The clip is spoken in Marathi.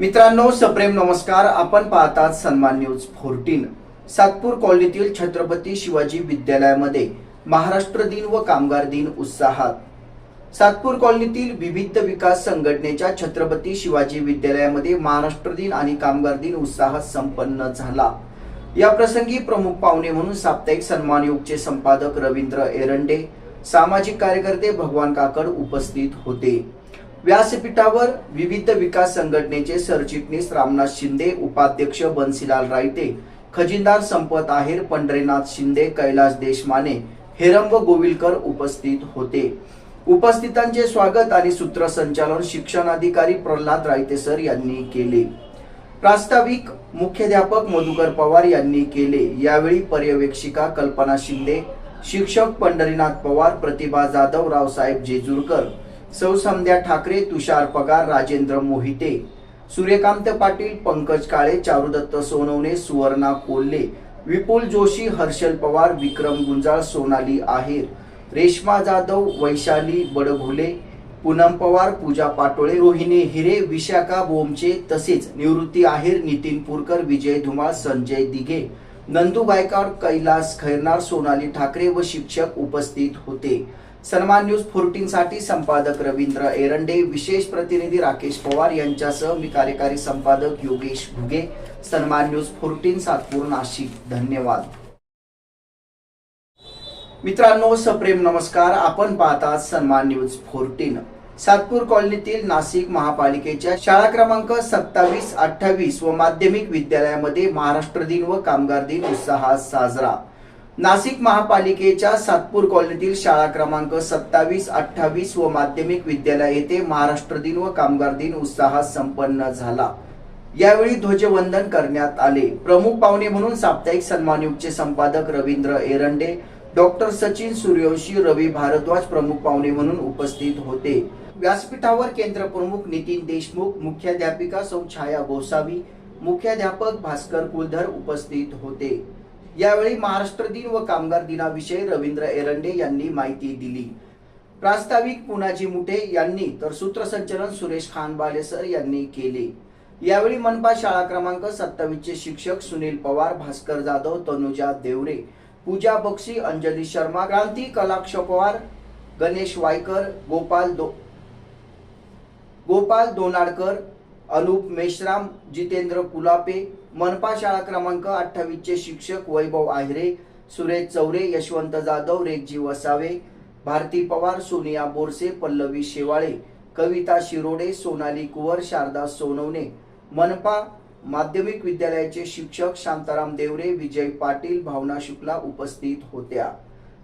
मित्रांनो सप्रेम नमस्कार. आपण पाहतात सन्मान न्यूज फोर्टीन. सातपूर कॉलनीतील छत्रपती शिवाजी विद्यालयामध्ये महाराष्ट्र दिन व कामगार दिन उत्साहात. सातपूर कॉलनीतील विविध विकास संघटनेच्या छत्रपती शिवाजी विद्यालयामध्ये महाराष्ट्र दिन आणि कामगार दिन उत्साहात संपन्न झाला. या प्रसंगी प्रमुख पाहुणे म्हणून साप्ताहिक सन्मान युगचे संपादक रवींद्र एरंडे सामाजिक कार्यकर्ते भगवान काकड उपस्थित होते. व्यासपीठावर विविध विकास संघटनेचे सरचिटणीस रामनाथ शिंदे उपाध्यक्ष बन्सीलाल रायते खजिनदार संपत आहेर पंढरीनाथ शिंदे कैलास देशमाने हेरंब गोविलकर उपस्थित होते. उपस्थितांचे स्वागत आणि सूत्रसंचालन शिक्षणाधिकारी प्रल्हाद रायते सर यांनी केले. प्रास्ताविक मुख्याध्यापक मधुकर पवार यांनी केले. यावेळी पर्यवेक्षिका कल्पना शिंदे शिक्षक पंढरीनाथ पवार प्रतिभा जाधव रावसाहेब जेजूरकर सौ संध्या ठाकरे तुषार पगार राजेंद्र मोहिते सूर्यकांत पाटील पंकज काळे चारुदत्त सोनवणे सुवर्णा कोल्हे विपुल जोशी हर्षल पवार विक्रम गुंजाळ सोनाली आहेर रेश्मा जाधव वैशाली बडघुले पूनम पवार पूजा पाटोळे रोहिणी हिरे विशाखा बोमचे तसेच निवृत्ती आहेर नितीन पुरकर विजय धुमाळ संजय दिघे नंदू गायकवाड कैलास खैरनार सोनाली ठाकरे व शिक्षक उपस्थित होते. सन्मान न्यूज फोर्टीन साठी संपादक रवींद्र एरंडे विशेष प्रतिनिधी राकेश पवार यांच्यासह मी कार्यकारी संपादक योगेश भुगे सन्मान न्यूज फोर्टीन सातपूर नाशिक. धन्यवाद. मित्रांनो सप्रेम नमस्कार. आपण पाहतात सन्मान न्यूज फोर्टीन. सातपूर कॉलनीतील नाशिक महापालिकेच्या शाळा क्रमांक सत्तावीस अठ्ठावीस व माध्यमिक विद्यालयामध्ये महाराष्ट्र दिन व कामगार दिन उत्साहात साजरा. नाशिक महापालिकेच्या सातपूर कॉलनीतील शाळा क्रमांक सत्तावीस अठ्ठावीस व माध्यमिक विद्यालय येथे महाराष्ट्र दिन व कामगार दिन उत्साहात संपन्न झाला. यावेळी ध्वजवंदन करण्यात आले. प्रमुख पाहुणे म्हणून साप्ताहिक सन्मानयुगचे संपादक रवींद्र एरंडे डॉक्टर सचिन सूर्यवंशी रवी भारद्वाज प्रमुख पाहुणे म्हणून उपस्थित होते. व्यासपीठावर केंद्र प्रमुख नितीन देशमुख मुख्याध्यापिका सौ छाया गोसावी मुख्याध्यापक भास्कर कुलधर उपस्थित होते. यावेळी महाराष्ट्र दिन व कामगार दिनाविषयी रवींद्र एरंडे यांनी माहिती दिली. प्रास्ताविक पुनाजी मुठे यांनी तर सूत्रसंचलन सुरेश खानबाले सर यांनी केले. यावेळी मनपा शाळा क्रमांक सत्तावीसचे शिक्षक सुनील पवार भास्कर जाधव तनुजा देवरे पूजा बक्षी अंजली शर्मा क्रांती कलाक्ष पवार गणेश वायकर गोपाल दो गोपाल दोनाडकर अनुप मेश्राम जितेंद्र कुलापे मनपा शाळा क्रमांक अठ्ठावीसचे शिक्षक वैभव आहिरे सुरेश चौरे यशवंत जाधव रेगजी वसावे भारती पवार सोनिया बोरसे पल्लवी शेवाळे कविता शिरोडे सोनाली कुवर शारदा सोनवणे. मनपा माध्यमिक विद्यालयाचे शिक्षक शांताराम देवरे विजय पाटील भावना शुक्ला उपस्थित होत्या.